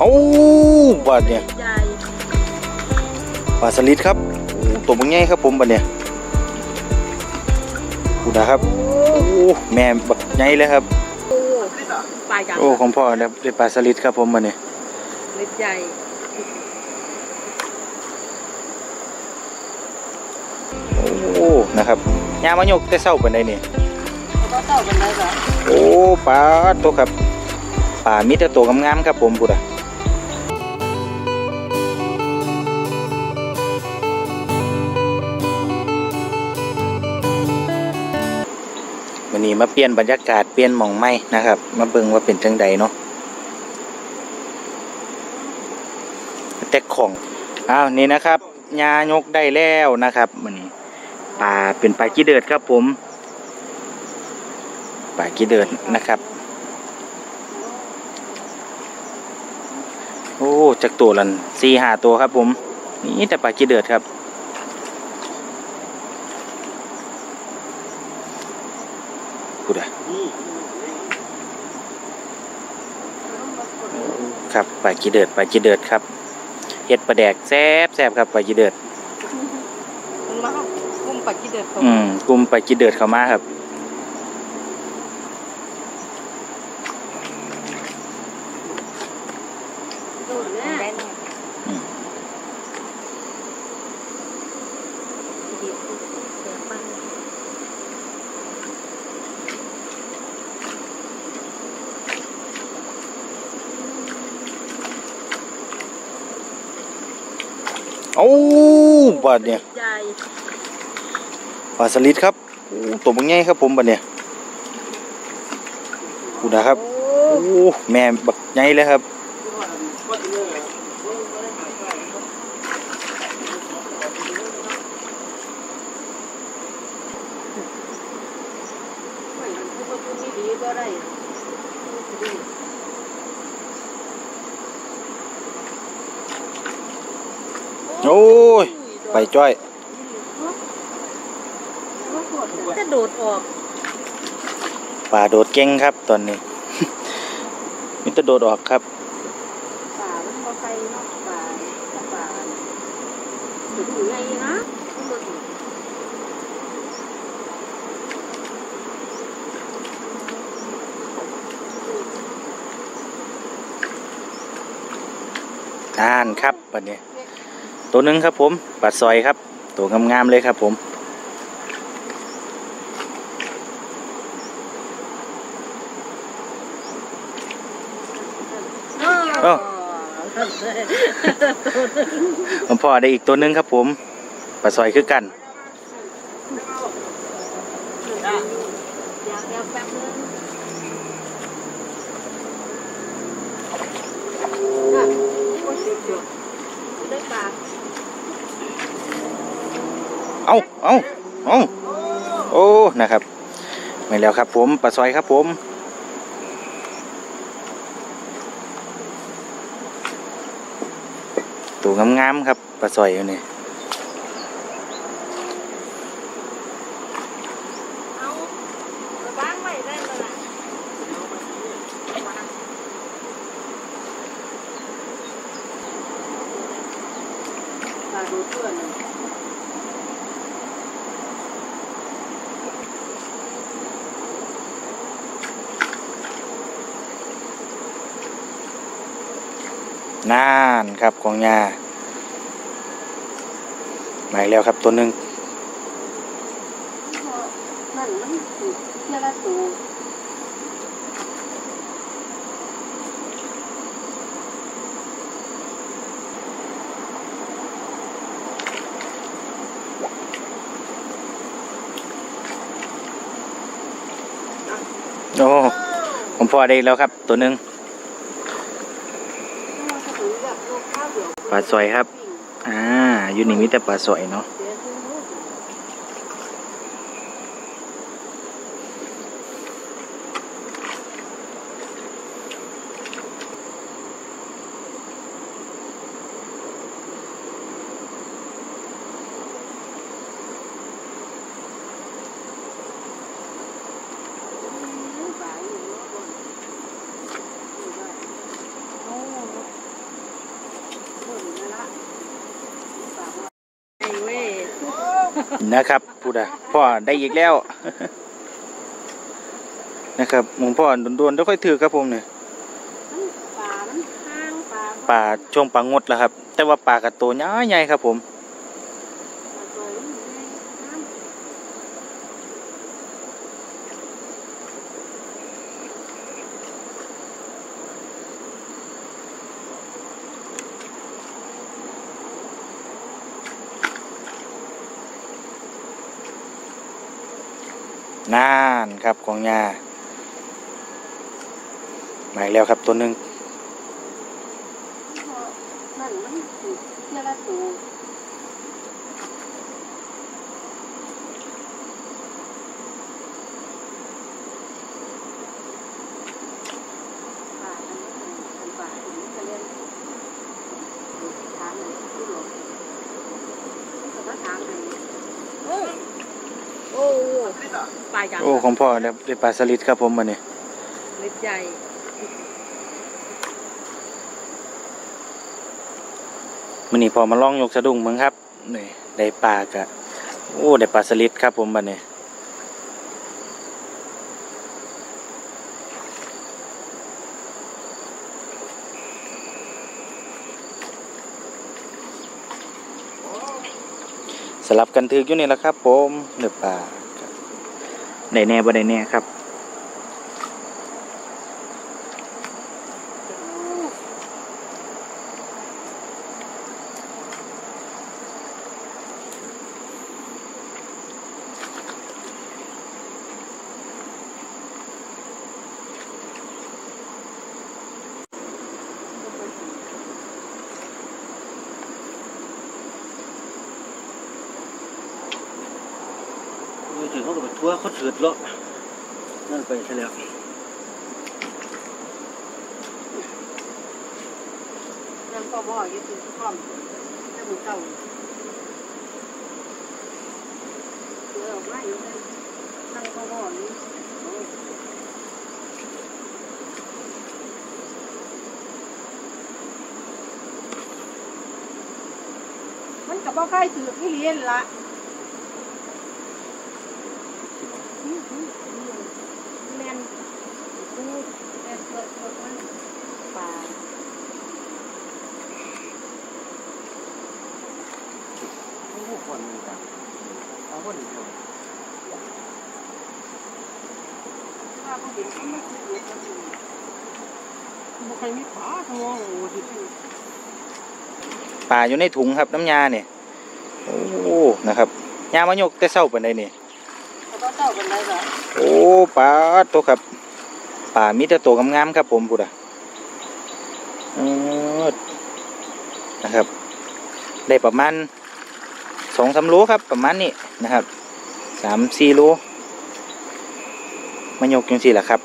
โอ้บาดเนี่ยใหญ่ปลาสลิดครับโอ้ตัวมันใหญ่ครับผมบาดเนี่ยกูนะครับโอ้แม่บักใหญ่เลยครับโอ้ปลาใหญ่โอ้ของพ่อเนี่ยเป็นปลาสลิดครับผมบาดเนี่ยเล็กใหญ่โอ้นะครับยามายกแต่เศร้าปานใดนี่เขาก็เต่ากันได้เหรอโอ้ปลาตัวครับปลามีแต่ตัวงามๆครับผมพูดอะ นี้มาเปลี่ยนบรรยากาศเปลี่ยนหมองไม้นะครับ มาเบิ่งว่าเป็นจังใดเนาะแต่ของอ้าวนี่นะครับยายกได้แล้วนะครับมันนี้ปลาเป็นปลากี้เดือดครับผมปลากี้เดือดนะครับโอ้จากตัวลันสี่ห้าตัวครับผมนี่แต่ปลากี้เดือดครับ พูดอะ ครับปลากี้เดือดปลากี้เดือดครับเห็ดปลาแดกแซ่บแซ่บครับปลากี้เดือดมันมากุ้งปลากี่เดือดเขาอืมกลุ่มปลากี้เดือดเข้ามาครับโดดแน่อื โอ้บาดเนี่ยใหญ่ปลาสลิดครับโอ้ตัวมันใหญ่ครับผมบัดเนี่ยกูนะครับโอ้โอ้แม่บักใหญ่เลยครับไม่มันพูดว่าพูดไม่ดีก็ได้ โอ้ย ไปจ้อยจะโดดออกปลาโดดเก่งครับตอนนี้ มิตรโดดออกครับ ป่ามันบ่ไกลเนาะป่าป่าถึงอยู่ไงนะมันบ่ถึงอ่านครับบัดนี้ ตัวหนึงครับผมปลาซอยครับ ตัวงามๆเลยครับผมเอ้าผมพ่อได้อีกตัวหนึงครับผมปลาซอยคือกันอยากแล้วแป๊บนึงน่ะโอ้ยเดี๋ยวได้ปลา เอาเอาเอาโอ้นะครับไม่แล้วครับ ผมปลาซอยครับผมตัวงามๆครับปลาซอยอยู่นี่เอาบ้างไว้ได้แล้วล่ะปลาดูเพื่อน นานครับของยามาอีกแล้วครับตัวหนึ่งนั่นมันเยละตัวโอ้ผมพอได้แล้วครับตัวหนึ่ง ปลาซอยครับ อ่าอยู่นี่มีแต่ปลาซอยเนาะ นะครับพูดอะพ่อได้อีกแล้ว นะครับหมงพ่อโดนๆแล้วค่อยถือครับผมเนี่ยมันป่ามันห้างป่าปลาช่วงปลางดแล้วครับ แต่ว่าปลากระโตใหญ่ใหญ่ครับผม ป่าตัวมันอยู่ในน้ำ นานครับของยามาอีกแล้วครับตัวหนึ่งนั่นมันถูกเทียละตัวป่าอันนี้เป็นป่าอันนี้จะเรีย อ้โอ้ปลาอย่างโอ้ของพ่อได้ได้ปลาสลิดครับผมมาเนี่ยเล็กใหญ่มันนี่พอมาล่องยกสะดุ้งมึงครับนี่ได้ปลากะโอ้ได้ปลาสลิดครับผมมาเนี่ สลับกันถืออยู่นี่แหละครับ ผมเดือปลาในแน่บ่ได้แน่ครับ มือ เขาก็ไปทั่วเขาถือเลาะนั่นไปซะแล้วยังก็บ่อยู่ที่พร้อมจะมือเก่าเยออกมาอยู่นั่นนั่งก็บ่อยู่มันก็บ่ใครถือที่เรียนละ แมนกูแมนเกิดเกิดมันป่าคนกันเอาคนอีกคนถ้าเขาเห็นเขาไม่ถือเขาถือบ่ใครมีป่าทั้งวงโอ้ที่ปลาอยู่ในถุงครับน้ำยาเนี่ยโอ้นะครับยามายกแต่เศร้าปานใดนี่ โอ้ปลาตัวครับป่ามีแต่ตัวงามๆครับผมพูดอะเออนะครับ ได้ประมาณสองสามโลครับประมาณนี้นะครับสามสี่โลมายกจังสี่แหละครับ